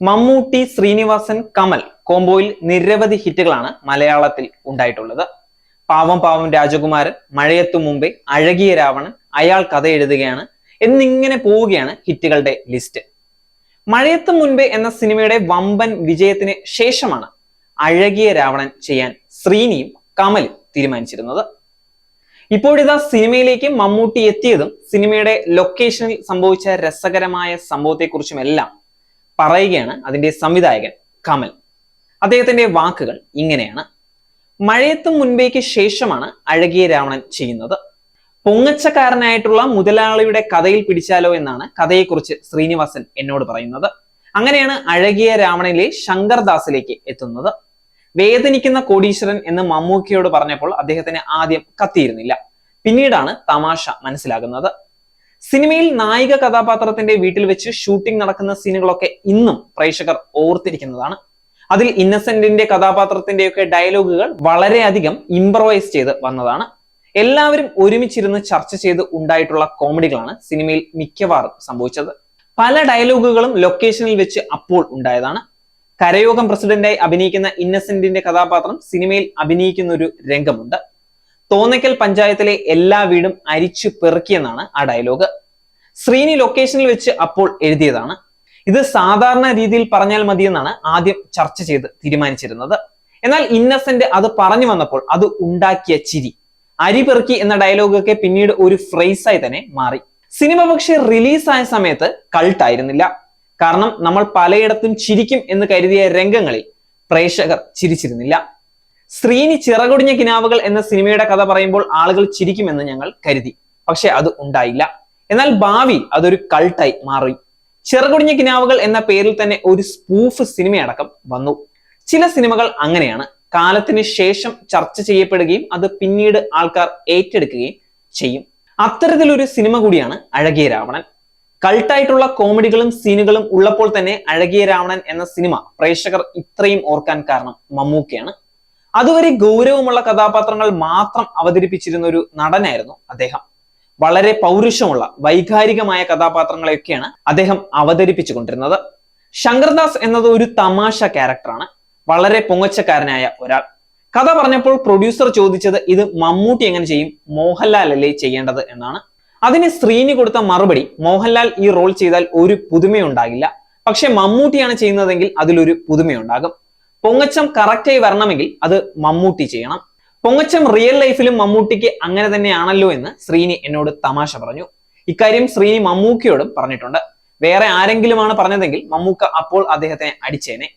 മമ്മൂട്ടി ശ്രീനിവാസൻ കമൽ കോംബോയിൽ നിരവധി ഹിറ്റുകളാണ് മലയാളത്തിൽ ഉണ്ടായിട്ടുള്ളത്. പാവം പാവം രാജകുമാരൻ മഴയത്തു മുമ്പേ അഴകിയ രാവണൻ അയാൾ കഥ എഴുതുകയാണ് എന്നിങ്ങനെ പോവുകയാണ് ഹിറ്റുകളുടെ ലിസ്റ്റ്. മഴയത്തു മുൻപേ എന്ന സിനിമയുടെ വമ്പൻ വിജയത്തിന് ശേഷമാണ് അഴകിയ രാവണൻ ചെയ്യാൻ ശ്രീനിയും കമലും തീരുമാനിച്ചിരുന്നത്. ഇപ്പോഴിതാ സിനിമയിലേക്ക് മമ്മൂട്ടി എത്തിയതും സിനിമയുടെ ലൊക്കേഷനിൽ സംഭവിച്ച രസകരമായ സംഭവത്തെക്കുറിച്ചുമെല്ലാം പറയുകയാണ് അതിന്റെ സംവിധായകൻ കമൽ. അദ്ദേഹത്തിന്റെ വാക്കുകൾ ഇങ്ങനെയാണ്. മഴയത്തും മുൻപേക്ക് ശേഷമാണ് അഴകിയ രാവണൻ ചെയ്യുന്നത്. പൊങ്ങച്ചക്കാരനായിട്ടുള്ള മുതലാളിയുടെ കഥയിൽ പിടിച്ചാലോ എന്നാണ് കഥയെക്കുറിച്ച് ശ്രീനിവാസൻ എന്നോട് പറയുന്നത്. അങ്ങനെയാണ് അഴകിയ രാവണനിലെ ശങ്കർദാസിലേക്ക് എത്തുന്നത്. വേദനിക്കുന്ന കോടീശ്വരൻ എന്ന് മമ്മൂക്കിയോട് പറഞ്ഞപ്പോൾ അദ്ദേഹത്തിന് ആദ്യം കത്തിയിരുന്നില്ല. പിന്നീടാണ് തമാശ മനസ്സിലാകുന്നത്. സിനിമയിൽ നായിക കഥാപാത്രത്തിന്റെ വീട്ടിൽ വെച്ച് ഷൂട്ടിംഗ് നടക്കുന്ന സീനുകളൊക്കെ ഇന്നും പ്രേക്ഷകർ ഓർത്തിരിക്കുന്നതാണ്. അതിൽ ഇന്നസെന്റിന്റെ കഥാപാത്രത്തിന്റെയൊക്കെ ഡയലോഗുകൾ വളരെയധികം ഇംപ്രവൈസ് ചെയ്ത് വന്നതാണ്. എല്ലാവരും ഒരുമിച്ചിരുന്ന് ചർച്ച ചെയ്ത് ഉണ്ടായിട്ടുള്ള കോമഡികളാണ് സിനിമയിൽ മിക്കവാറും സംഭവിച്ചത്. പല ഡയലോഗുകളും ലൊക്കേഷനിൽ വെച്ച് അപ്പോൾ ഉണ്ടായതാണ്. കരയോഗം പ്രസിഡന്റായി അഭിനയിക്കുന്ന ഇന്നസെന്റിന്റെ കഥാപാത്രം സിനിമയിൽ അഭിനയിക്കുന്ന ഒരു രംഗമുണ്ട്. തോന്നയ്ക്കൽ പഞ്ചായത്തിലെ എല്ലാ വീടും അരിച്ചു പെറുക്കിയെന്നാണ് ആ ഡയലോഗ്. ശ്രീനി ലൊക്കേഷനിൽ വെച്ച് അപ്പോൾ എഴുതിയതാണ്. ഇത് സാധാരണ രീതിയിൽ പറഞ്ഞാൽ മതിയെന്നാണ് ആദ്യം ചർച്ച ചെയ്ത് തീരുമാനിച്ചിരുന്നത്. എന്നാൽ ഇന്നസെന്റ് അത് പറഞ്ഞു വന്നപ്പോൾ അത് ഉണ്ടാക്കിയ ചിരി. അരി പെറുക്കി എന്ന ഡയലോഗൊക്കെ പിന്നീട് ഒരു ഫ്രേസായി തന്നെ മാറി. സിനിമ പക്ഷെ റിലീസായ സമയത്ത് കൾട്ടായിരുന്നില്ല കാരണം നമ്മൾ പലയിടത്തും ചിരിക്കും എന്ന് കരുതിയ രംഗങ്ങളിൽ പ്രേക്ഷകർ ചിരിച്ചിരുന്നില്ല. ശ്രീനി ചിറകൊടിഞ്ഞ കിനാവുകൾ എന്ന സിനിമയുടെ കഥ പറയുമ്പോൾ ആളുകൾ ചിരിക്കുമെന്ന് ഞങ്ങൾ കരുതി. പക്ഷെ അത് ഉണ്ടായില്ല. എന്നാൽ ഭാവി അതൊരു കൾട്ടായി മാറി. ചെറുകുടിഞ്ഞ കിനാവുകൾ എന്ന പേരിൽ തന്നെ ഒരു സ്പൂഫ് സിനിമയടക്കം വന്നു. ചില സിനിമകൾ അങ്ങനെയാണ്. കാലത്തിന് ശേഷം ചർച്ച ചെയ്യപ്പെടുകയും അത് പിന്നീട് ആൾക്കാർ ഏറ്റെടുക്കുകയും ചെയ്യും. അത്തരത്തിലൊരു സിനിമ കൂടിയാണ് അഴകിയ രാവണൻ. കൾട്ടായിട്ടുള്ള കോമഡികളും സീനുകളും ഉള്ളപ്പോൾ തന്നെ അഴകിയ രാവണൻ എന്ന സിനിമ പ്രേക്ഷകർ ഇത്രയും ഓർക്കാൻ കാരണം മമ്മൂക്കയാണ്. അതുവരെ ഗൗരവമുള്ള കഥാപാത്രങ്ങൾ മാത്രം അവതരിപ്പിച്ചിരുന്ന ഒരു നടനായിരുന്നു അദ്ദേഹം. വളരെ പൗരുഷമുള്ള വൈകാരികമായ കഥാപാത്രങ്ങളെയൊക്കെയാണ് അദ്ദേഹം അവതരിപ്പിച്ചുകൊണ്ടിരുന്നത്. ശങ്കർദാസ് എന്നത് ഒരു തമാശ ക്യാരക്ടറാണ്. വളരെ പൊങ്ങച്ചക്കാരനായ ഒരാൾ. കഥ പറഞ്ഞപ്പോൾ പ്രൊഡ്യൂസർ ചോദിച്ചത് ഇത് മമ്മൂട്ടി എങ്ങനെ ചെയ്യും? മോഹൻലാൽ അല്ലേ ചെയ്യേണ്ടത്? എന്നാണ്. അതിന് ശ്രീനി കൊടുത്ത മറുപടി മോഹൻലാൽ ഈ റോൾ ചെയ്താൽ ഒരു പുതുമയുണ്ടാകില്ല. പക്ഷെ മമ്മൂട്ടിയാണ് ചെയ്യുന്നതെങ്കിൽ അതിലൊരു പുതുമയുണ്ടാകും. പൊങ്ങച്ചം കറക്റ്റായി വരണമെങ്കിൽ അത് മമ്മൂട്ടി ചെയ്യണം. പൊങ്ങച്ചം റിയൽ ലൈഫിലും മമ്മൂട്ടിക്ക് അങ്ങനെ തന്നെയാണല്ലോ എന്ന് ശ്രീനി എന്നോട് തമാശ പറഞ്ഞു. ഇക്കാര്യം ശ്രീനി മമ്മൂക്കയോടും പറഞ്ഞിട്ടുണ്ട്. വേറെ ആരെങ്കിലുമാണ് പറഞ്ഞതെങ്കിൽ മമ്മൂക്ക അപ്പോൾ അദ്ദേഹത്തെ അടിച്ചേനെ.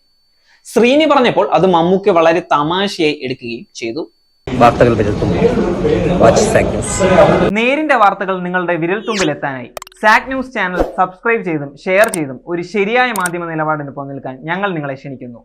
ശ്രീനി പറഞ്ഞപ്പോൾ അത് മമ്മൂക്ക വളരെ തമാശയായി എടുക്കുകയും ചെയ്തു. വാർത്തകൾ നേരിന്റെ വാർത്തകൾ നിങ്ങളുടെ വിരൽത്തുമ്പിൽ എത്താനായി. സാക് ന്യൂസ് ചാനൽ സബ്സ്ക്രൈബ് ചെയ്തും ഷെയർ ചെയ്തും ഒരു ശരിയായ മാധ്യമ നിലപാടിന് പോകാൻ ഞങ്ങൾ നിങ്ങളെ ക്ഷണിക്കുന്നു.